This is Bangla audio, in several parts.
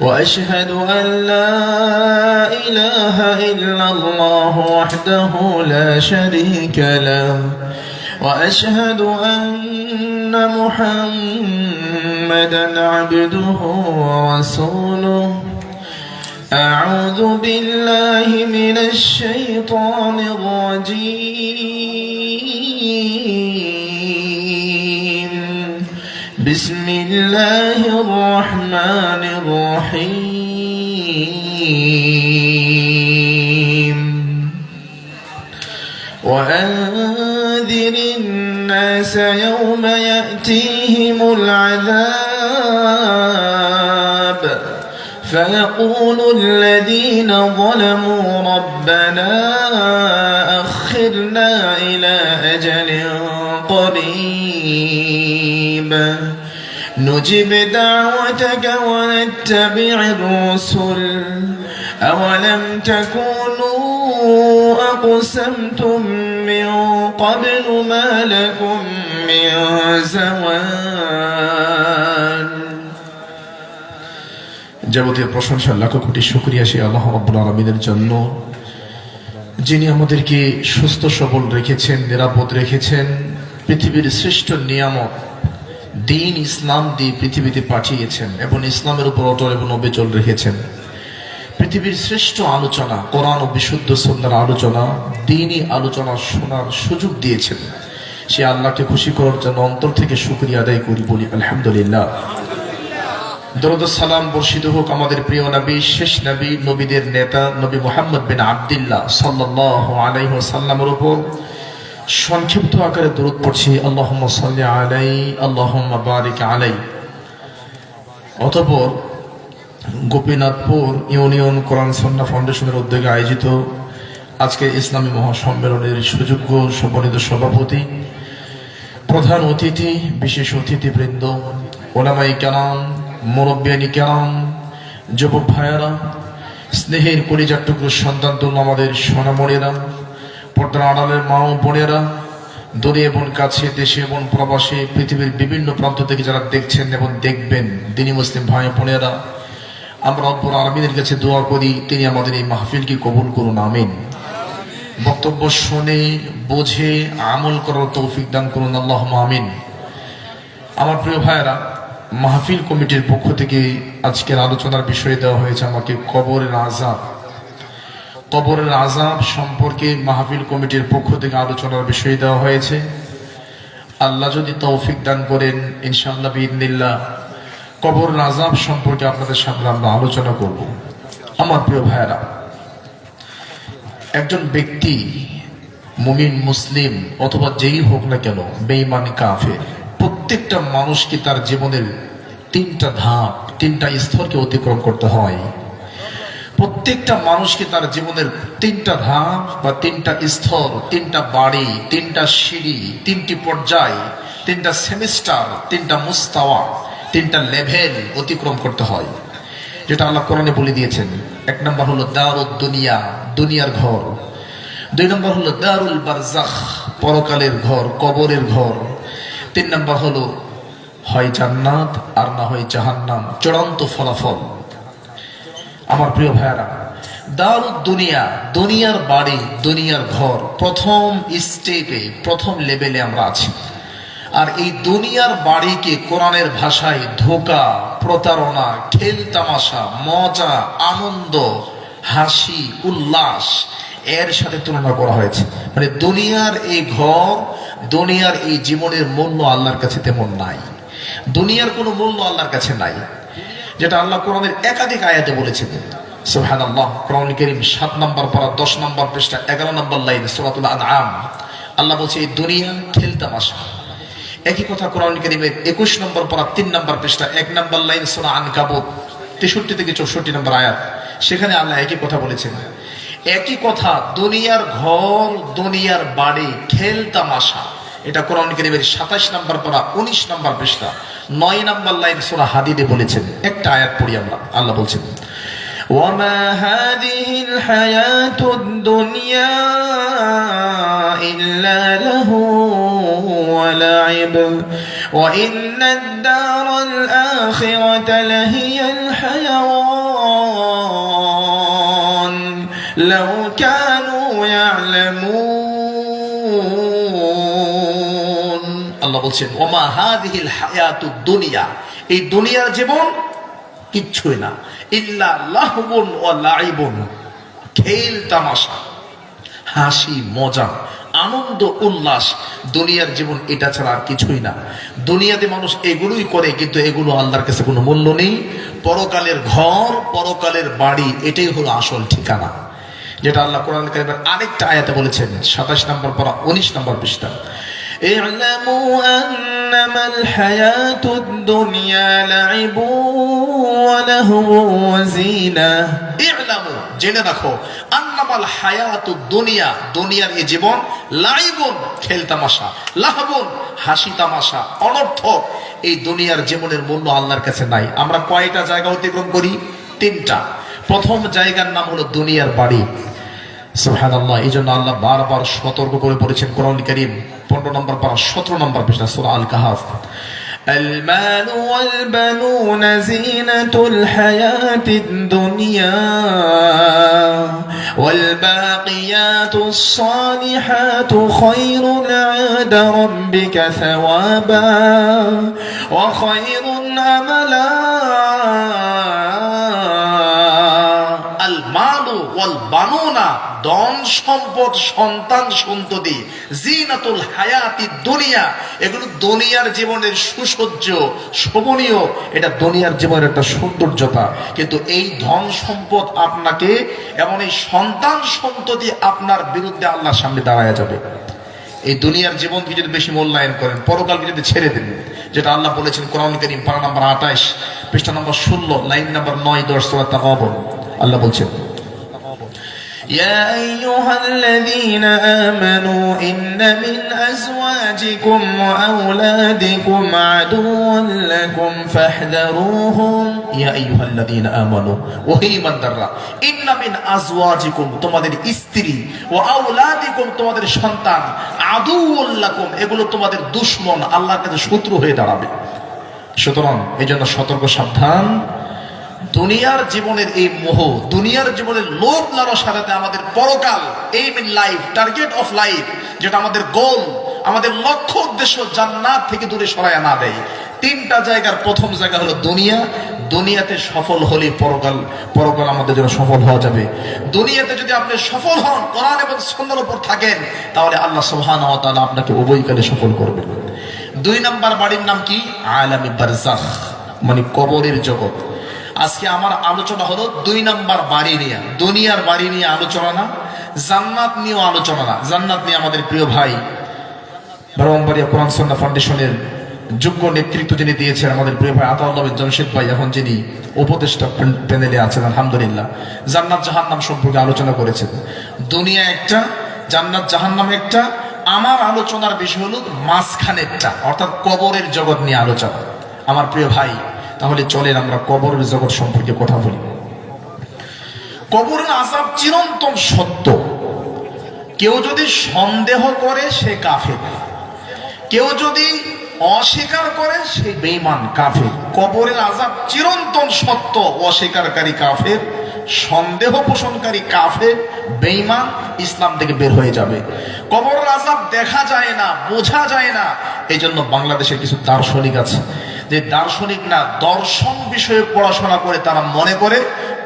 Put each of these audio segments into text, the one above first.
وأشهد أن لا إله إلا الله وحده لا شريك له. وأشهد أن محمدا عبده ورسوله. أعوذ بالله من الشيطان الرجيم. بسم الله الرحمن الرحيم. وأنذر الناس يوم يأتيهم العذاب. فيقول الذين ظلموا ربنا أخرنا إلى أجل قريب. نجب دعوتك ونتبع الرسل أولم تكونوا أقسمتم من قبل ما لكم من زوال যাবতীয় প্রশংসা লাখ কোটি শুক্রিয়া সে আল্লাহ রব্বুল আলমিনের জন্য যিনি আমাদেরকে সুস্থ সবল রেখেছেন নিরাপদ রেখেছেন পৃথিবীর শ্রেষ্ঠ নিয়ামক দিন ইসলাম দিয়ে পৃথিবীতে পাঠিয়েছেন এবং ইসলামের উপর অটল এবং অবিচল রেখেছেন। পৃথিবীর শ্রেষ্ঠ আলোচনা, কোরআন ও বিশুদ্ধ সন্ধ্যার আলোচনা, দিনই আলোচনা শোনার সুযোগ দিয়েছেন। সে আল্লাহকে খুশি করার জন্য অন্তর থেকে শুক্রিয়া আদায় করি বলি, আলহামদুলিল্লাহ। দরুদ সালাম বর্ষিত হোক আমাদের প্রিয় নবী, শেষ নবী, নবীদের নেতা, নবী মোহাম্মদ বিন আবদুল্লাহ সাল্লাহ আলাইহ সাল্লামের উপর। সংক্ষিপ্ত আকারে দরুদ পড়ছি আল্লাহ সাল্লি আলাই আল্লাহ বারিক আলাই। অতপর গোপীনাথপুর ইউনিয়ন কোরআন সন্না ফাউন্ডেশনের উদ্যোগে আয়োজিত আজকে ইসলামী মহাসম্মেলনের সুযোগ্য সম্মানিত সভাপতি, প্রধান অতিথি, বিশেষ অতিথিবৃন্দ ওলামাই কেরাম, মুরব্বিয়ানি কেরাম, যুবক ভাইয়ারা, স্নেহের কলিজার টুকরো সন্তান আমাদের সোনামণিরা পর্দার আড়ালের মা ও বোনেরা দূরে এবং কাছে, দেশে এবং প্রবাসে, পৃথিবীর বিভিন্ন প্রান্ত থেকে যারা দেখছেন এবং দেখবেন, দিনী মুসলিম ভাই বোনেরা, আমরা অব্বর আলমিনের কাছে দোয়া করি, তিনি আমাদের এই মাহফিলকে কবুল করুন, আমিন। বক্তব্য শুনে, বোঝে, আমল করার তৌফিক দান করুন আল্লাহ আমিন। আমার প্রিয় ভাইয়েরা, মাহফিল কমিটির পক্ষ থেকে আজকের আলোচনার বিষয়ে দেওয়া হয়েছে, আমাকে কবরের আজাব কবরের আজাব সম্পর্কে মাহফিল কমিটির পক্ষ থেকে আলোচনার বিষয় দেওয়া হয়েছে। আল্লাহ যদি তৌফিক দান করেন, ইনশাআল্লাহ বিদিনিল্লাহ কবর আজাব সম্পর্কে আপনাদের সামনে আমরা আলোচনা করব। আমার প্রিয় ভাইয়েরা, একজন ব্যক্তি, মুমিন, মুসলিম, অথবা যেই হোক না কেন, বেঈমান, কাফের, প্রত্যেকটা মানুষকে তার জীবনের তিনটা ধাপ, তিনটা স্তরকে অতিক্রম করতে হয়। প্রত্যেকটা মানুষকে তার জীবনের তিনটা ধাপ বা তিনটা স্তর, তিনটা বাড়ি, তিনটা সিঁড়ি, তিনটি পর্যায়, তিনটা সেমিস্টার, তিনটা মুস্তাওয়া, তিনটা লেভেল অতিক্রম করতে হয়। যেটা আল্লাহ কোরআনে বলে দিয়েছেন, এক নম্বর হলো দারুদ দুনিয়া, দুনিয়ার ঘর। দুই নম্বর হলো দারুল বারজাখ পরকালের ঘর, কবরের ঘর। তিন নম্বর হলো হয় জান্নাত, আর না হয় জাহান্নাম, চূড়ান্ত ফলাফল। আমার প্রিয় ভাইয়ারা দারুদ দুনিয়া দুনিয়ার বাড়ি, দুনিয়ার ঘর, প্রথম স্টেপে প্রথম লেভেলে আমরা আছি। আর এই দুনিয়ার বাড়িকে কোরআনের ভাষায় ধোকা, প্রতারণা খেল তামাশা, মজা, আনন্দ, হাসি, উল্লাস, এর সাথে তুলনা করা হয়েছে। মানে দুনিয়ার এই ঘর, দুনিয়ার এই জীবনের মূল্য আল্লাহর কাছে তেমন নাই। দুনিয়ার কোনো মূল্য আল্লাহর কাছে নাই। যেটা আল্লাহ কোরআনের একাধিক আয়াতে বলেছেন। সুবহান আল্লাহ কোরআন করিম সাত নম্বর পারা দশ নম্বর পৃষ্ঠা, এগারো নম্বর লাইন সুরাতুল আনআম। আল্লাহ বলছে, এই দুনিয়া খেলতামাশা একই কথা কোরআন করিমের একুশ নম্বর পারা তিন নম্বর পৃষ্ঠা, এক নম্বর লাইন সোনা আন কাবুত তেষট্টি থেকে চৌষট্টি নম্বর আয়াত। সেখানে আল্লাহ একই কথা বলেছেন, একই কথা, দুনিয়ার ঘর, দুনিয়ার বাড়ি খেল তামাশা। এটা কোরআন করিমের সাতাশ নম্বর পড়া, উনিশ নম্বর পৃষ্ঠা। নয় নাম্বার লাইন সোরা হাদিদে বলেছেন একটা আয়াত পড়ি আমরা আল্লাহ বলছেন وما هذه الحياة الدنيا إلا له ولعب وإن الدار الآخرة لهي الحيوان لو كانوا يعلمون আল্লাহ বলছেন, ওমা হাদিহিল হায়াতুদ দুনিয়া। এই দুনিয়ার জীবন কিচ্ছুই না। ইল্লা লাহবুন ও লাইবুন। খেল, তামাশা, হাসি, মজা, আনন্দ, উল্লাস। দুনিয়ার জীবন এটা ছাড়া আর কিছুই না। দুনিয়াতে মানুষ এগুলোই করে, কিন্তু এগুলো আল্লাহর কাছে কোনো মূল্য নেই। পরকালের ঘর, পরকালের বাড়ি, এটাই হলো আসল ঠিকানা। যেটা আল্লাহ কোরআন কারিমের আরেকটা আয়াতে বলেছেন, সাতাশ নম্বর পড়া উনিশ নম্বর পৃষ্ঠা। اعلموا أنما الحياة الدنيا لعب ولهو وزينة ইলামু জেনে রাখো আন্নামাল হায়াতু দুনিয়া দুনিয়ার এই জীবন লাইবুন খেল তামাশা লাহবুন হাসি তামাশা অনর্থক এই দুনিয়ার জীবনের মূল্য আল্লাহর কাছে নাই আমরা কয়টা জায়গা অতিক্রম করি তিনটা প্রথম জায়গার নাম হলো দুনিয়ার বাড়ি সুবহানাল্লাহ এই জন্য আল্লাহ বারবার সতর্ক করে বলেছেন কোরআন কারীম পনেরো নম্বর পারা সতেরো নম্বর পৃষ্ঠা সূরা আল কাহাফ المال والبنون زينة الحياة الدنيا والباقيات الصالحات خير عند ربك ثوابا وخير أملا আল মালু ওয়াল বানুনা ধন সম্পদ, সন্তান সন্ততি, জিনাতুল হায়াতি দুনিয়া, এগুলো দুনিয়ার জীবনের সুসজ্জ, শোভনীয়, এটা দুনিয়ার জীবনের একটা সৌন্দর্যতা। কিন্তু এই ধন সম্পদ আপনাকে, এমন এই সন্তান সন্ততি আপনার বিরুদ্ধে আল্লাহর সামনে দাঁড়ায় যাবে। এই দুনিয়ার জীবনকে যদি বেশি মূল্যায়ন করেন, পরকালকে যদি ছেড়ে দেন, যেটা আল্লাহ বলেছেন কোরআন করিম, পারা নম্বর আঠাশ, পৃষ্ঠা নম্বর ষোলো, লাইন নম্বর নয়, দশ সোলা তাকাবন আল্লাহ বলছেন يا أيها الذين آمنوا إن من أزواجكم وأولادكم عدوا لكم فاحذروهم ইয়া আইয়ুহাল্লাযীনা আমানু ওহে ঈমানদাররা ইন্না মিন আজওয়াজিকুম তোমাদের স্ত্রী ও আওলাদিকুম তোমাদের সন্তান আদুউল লাকুম এগুলো তোমাদের দুশমন আল্লাহর কাছে শত্রু হয়ে দাঁড়াবে সুতরাং এই জন্য সতর্ক সাবধান দুনিয়ার জীবনের এই মোহ, দুনিয়ার জীবনের লোভ সাথে আমাদের পরকাল aim in life target of life যেটা আমাদের গোল আমাদের লক্ষ্য উদ্দেশ্য জান্নাত থেকে দূরে সরায় না দেয়। তিনটা জায়গার প্রথম জায়গা হলো দুনিয়া। দুনিয়াতে সফল হলে পরকাল পরকাল আমাদের জন্য সফল হওয়া যাবে। দুনিয়াতে যদি আপনি সফল হন, কোরআন এবং সুন্দর উপর থাকেন, তাহলে আল্লাহ ওয়া আপনাকে উভয়কালে সফল করবেন। দুই নাম্বার বাড়ির নাম কি? আলামি বারজাখ মানে কবরের জগৎ। আজকে আমার আলোচনা হলো দুই নাম্বার বাড়ি নিয়ে, দুনিয়ার বাড়ি নিয়ে আলোচনা না, জান্নাত নিয়েও আলোচনা না। জান্নাত নিয়ে আমাদের প্রিয় ভাই ব্রহ্মবাড়িয়া কোরআন সন্না ফাউন্ডেশনের যোগ্য নেতৃত্ব যিনি দিয়েছেন আমাদের প্রিয় ভাই আতাউল্লাহ জমশেদ ভাই, এখন যিনি উপদেষ্টা প্যানেলে আছেন, আলহামদুলিল্লাহ। জান্নাত জাহান্নাম সম্পর্কে আলোচনা করেছেন। দুনিয়া একটা, জান্নাত জাহান্নাম একটা। আমার আলোচনার বিষয় হলো মাঝখানেরটা, অর্থাৎ কবরের জগৎ নিয়ে আলোচনা। আমার প্রিয় ভাই তাহলে চলেন আমরা কবরের জগৎ সম্পর্কে কথা বলি। কবরের আজাব চিরন্তন সত্য। কেউ যদি সন্দেহ করে, সে কাফের। কেউ যদি অস্বীকার করে, সে বেঈমান কাফের। কবরের আজাব চিরন্তন সত্য, অস্বীকারী কাফের, সন্দেহ পোষণকারী কাফের, বেঈমান ইসলাম থেকে বের হয়ে যাবে। কবরের আজাব দেখা যায় না, বোঝা যায় না। এই জন্য বাংলাদেশের কিছু দার্শনিক আছে। যে দার্শনিক না দর্শন বিষয়ে পড়াশোনা করে তারা মনে করে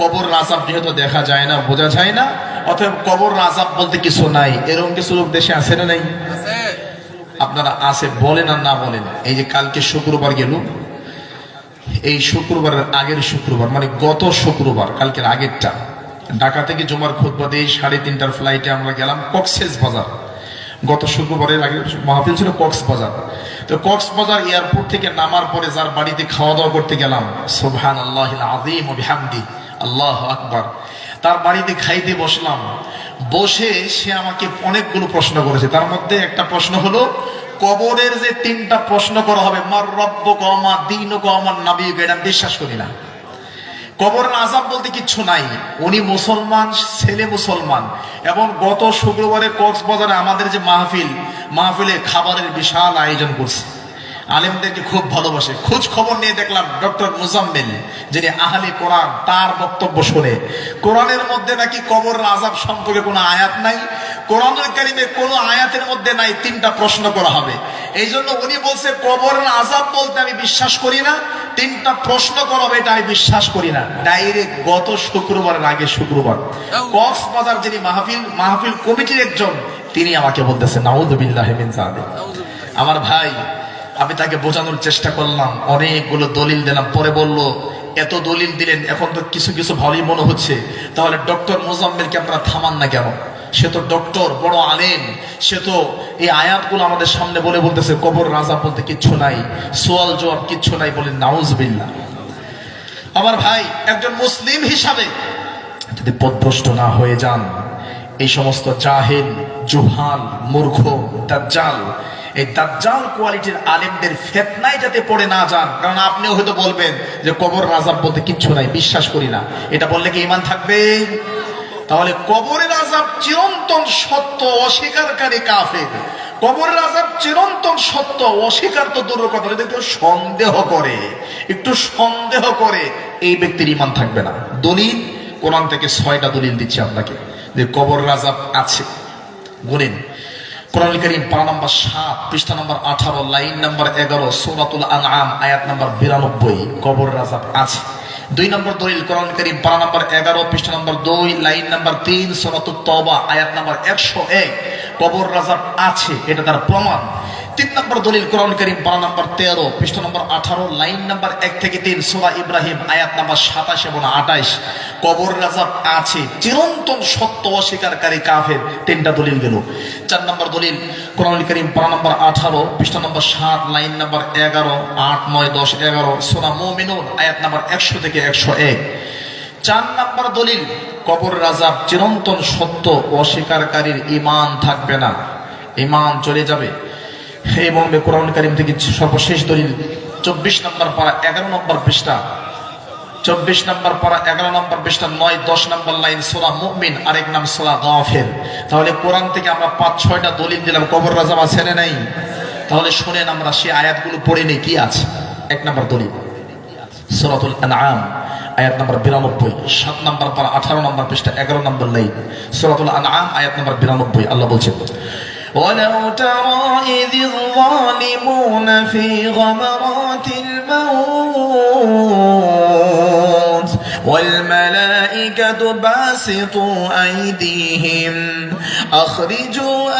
কবর রাজাব যেহেতু দেখা যায় না বোঝা যায় না অতএব কবর রাজাব বলতে কিছু নাই। এরকম কিছু লোক দেশে আছে না নাই? আপনারা আছে বলেন আর না বলেন। এই যে কালকে শুক্রবার গেল এই শুক্রবারের আগের শুক্রবার মানে গত শুক্রবার কালকের আগেরটা ঢাকা থেকে জমার খুতবা দিয়ে সাড়ে তিনটার ফ্লাইটে আমরা গেলাম কক্সেস বাজার। গত শুক্রবারের আগে মাহফিল ছিল কক্সবাজার। তো কক্সবাজার এয়ারপোর্ট থেকে নামার পরে যার বাড়িতে খাওয়া দাওয়া করতে গেলাম সোভান আল্লাহ আজিম ও বিহামদি, আল্লাহ আকবার। তার বাড়িতে খাইতে বসলাম। বসে সে আমাকে অনেকগুলো প্রশ্ন করেছে। তার মধ্যে একটা প্রশ্ন হলো, কবরের যে তিনটা প্রশ্ন করা হবে, মার রব্ব কমা দিন কমার নাবি এটা বিশ্বাস করি না। কবরের আজাব বলতে কিচ্ছু নাই। উনি মুসলমান, ছেলে মুসলমান। এবং গত শুক্রবারে কক্সবাজারে আমাদের যে মাহফিল, মাহফিলে খাবারের বিশাল আয়োজন করছে। আলেমদেরকে খুব ভালোবাসে। খোঁজ খবর নিয়ে দেখলাম ডক্টর মুজাম্মিল, যিনি আহলে কোরআন, তার বক্তব্য শুনে। কোরআনের মধ্যে নাকি কবর আজাব সম্পর্কে কোনো আয়াত নাই। কোরআনের কারিমে কোনো আয়াতের মধ্যে নাই, তিনটা প্রশ্ন করা হবে। এই জন্য উনি বলছে কবরের আজাব বলতে আমি বিশ্বাস করি না। তিনটা প্রশ্ন করা হবে এটা আমি বিশ্বাস করি না। ডাইরেক্ট গত শুক্রবারের আগে শুক্রবার। কক্সবাজার যিনি মাহফিল মাহফিল কমিটির একজন তিনি আমাকে বলতেছেন মিন জালিক আমার ভাই আমি তাকে বোঝানোর চেষ্টা করলাম অনেকগুলো দলিল দিলাম পরে বলল এত দলিল দিলেন এখন তো কিছু কিছু ভালোই মনে হচ্ছে। তাহলে ডক্টর মোজাম্মেলকে আপনারা থামান না কেন? সে তো ডক্টর, বড় আলেম। সে তো এই আয়াতগুলো আমাদের সামনে বলে বলতেছে, কবর রাজা বলতে কিচ্ছু নাই, সোয়াল জবাব কিচ্ছু নাই বলে নাউজ নাউজবিল্লা আমার ভাই, একজন মুসলিম হিসাবে যদি পদভ্রষ্ট না হয়ে যান, এই সমস্ত জাহেল, জুহাল, মূর্খ, দাজ্জাল, এই দাজ্জাল কোয়ালিটির আলেমদের ফেতনায় যাতে পড়ে না যান, কারণ আপনিও হয়তো বলবেন যে কবর রাজাব বলতে কিচ্ছু নাই, বিশ্বাস করি না। এটা বললে কি ইমান থাকবে? তাহলে কবরের আজাব চিরন্তন সত্য অস্বীকারী কাফের। কবরের আজাব চিরন্তন সত্য অস্বীকার তো দূর কথা যদি একটু সন্দেহ করে। একটু সন্দেহ করে এই ব্যক্তির ইমান থাকবে না। দলিল, কোরআন থেকে ছয়টা দলিল দিচ্ছি আপনাকে। যে কবর রাজাব আছে। গুনেন। কোরআন করিম পা নম্বর সাত, পৃষ্ঠা নম্বর আঠারো, লাইন নম্বর এগারো, সৌরাতুল আনআম, আয়াত নম্বর বিরানব্বই কবর রাজাব আছে। দুই নম্বর দলিল, কোরআন করিম, পারা নম্বর এগারো, পৃষ্ঠা নম্বর দুই, লাইন নম্বর তিন তবা আয়াত নম্বর একশো এক। কবর রাজার আছে, এটা তার প্রমাণ। তিন নম্বর দলিল কোরআন করিম পারা নম্বর তেরো, পৃষ্ঠা নম্বর আঠারো, লাইন নম্বর এক থেকে তিন, সোরা ইব্রাহিম, আয়াত নম্বর সাতাশ এবং আঠাইশ কবর রাজাব আছে, চিরন্তন সত্য অস্বীকারী কাফের। তিনটা দলিল গেল। চার নম্বর দলিল, কোরআন করিম পারা নম্বর আঠারো, পৃষ্ঠা নম্বর সাত, লাইন নম্বর এগারো, আট, নয়, দশ, এগারো সোনা মোমিনুন, আয়াত নম্বর একশো থেকে একশো এক। চার নম্বর দলিল, কবর রাজাব চিরন্তন সত্য অস্বীকারীর ইমান থাকবে না। ইমান চলে যাবে। এই মর্মে কোরআন কারিম থেকে সর্বশেষ দলিল। চব্বিশ নম্বর পারা এগারো নম্বর পৃষ্ঠা। চব্বিশ নম্বর পারা এগারো নম্বর পৃষ্ঠা, নয়, দশ নম্বর লাইন সোলা মুমিন, আরেক নাম সোলা গাফের। তাহলে কোরআন থেকে আমরা পাঁচ, ছয়টা দলিল দিলাম। কবর রাজাব আছে না নাই। তাহলে শুনেন আমরা সেই আয়াতগুলো পড়ে নেই, কি আছে? এক নম্বর দলিল, সুরাতুল আনআম, আয়াত নম্বর বিরানব্বই। সাত নম্বর পারা আঠারো নম্বর পৃষ্ঠা, এগারো নম্বর লাইন, সুরাতুল আনআম, আয়াত নম্বর বিরানব্বই। আল্লাহ বলছেন ولو ترى إذ الظالمون في غمرات الموت والملائكة باسطوا أيديهم أخرجوا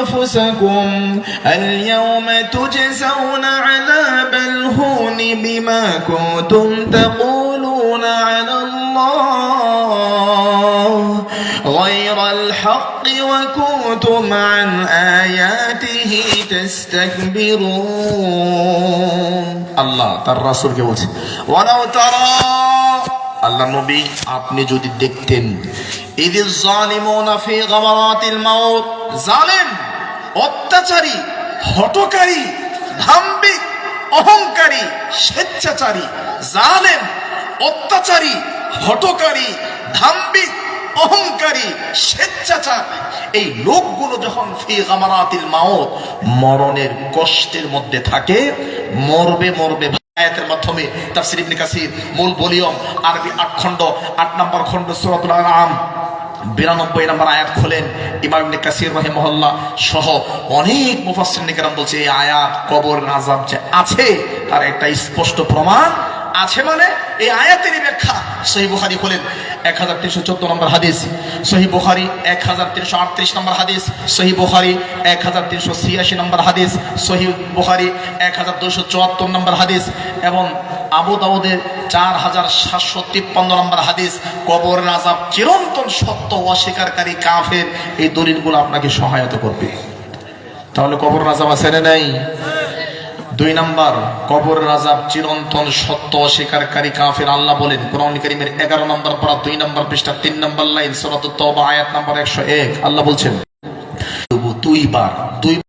أنفسكم اليوم تجزون عذاب الهون بما كنتم تقولون على الله الحق وكنتم عن آياته تستكبرون আল্লাহ তার রাসূলকে বলছে ওয়ালাউ তারা আল্লাহ নবী আপনি যদি দেখতেন ইদিল জালিমুনা ফি গামারাতিল মাউত জালেম অত্যাচারী হটকারী ধাম্বিক অহংকারী স্বেচ্ছাচারী জালেম অত্যাচারী হটকারী ধাম্বিক অহংকারী, স্বেচ্ছাচার এই লোকগুলো যখন ফি গামারাতিল মাওত মরণের কষ্টের মধ্যে থাকে, মরবে মরবে। আয়াতের মাধ্যমে তাফসির ইবনে কাসির মূল ভলিউম, আরবি আট খণ্ড, আট নম্বর খণ্ড সূরাতুল আনআম, বিরানব্বই নম্বর আয়াত খোলেন ইমাম ইবনে কাসির রহিমহল্লা সহ অনেক মুফাসসির নিকরাম বলছে, এই আয়াত কবর আযাব যে আছে, তার একটা স্পষ্ট প্রমাণ আছে মানে এই আয়াতেরই ব্যাখ্যা। সহি বুখারি খোলেন এক হাজার তিনশো চোদ্দ নম্বর হাদিস। সহি বুখারি এক হাজার তিনশো আটত্রিশ নম্বর হাদিস। সহি বুখারি এক হাজার তিনশো ছিয়াশি নম্বর হাদিস। সহি বুখারি এক হাজার দুশো চুয়াত্তর নম্বর হাদিস। এবং আবু দাউদের চার হাজার সাতশো তিপ্পান্ন নম্বর হাদিস। কবর রাজাব চিরন্তন সত্য অস্বীকারী কাফের এই দলিলগুলো আপনাকে সহায়তা করবে। তাহলে কবর রাজাব আছে না নাই? দুই নাম্বার, কবর রাজাব চিরন্তন সত্য অস্বীকারী কাফের আল্লাহ বলেন, কোরআন করিমের এগারো নম্বর পড়া, দুই নম্বর পৃষ্ঠা, তিন নম্বর লাইন সরাত আয়াত নম্বর একশো এক। আল্লাহ বলছেন, দুই বার, দুই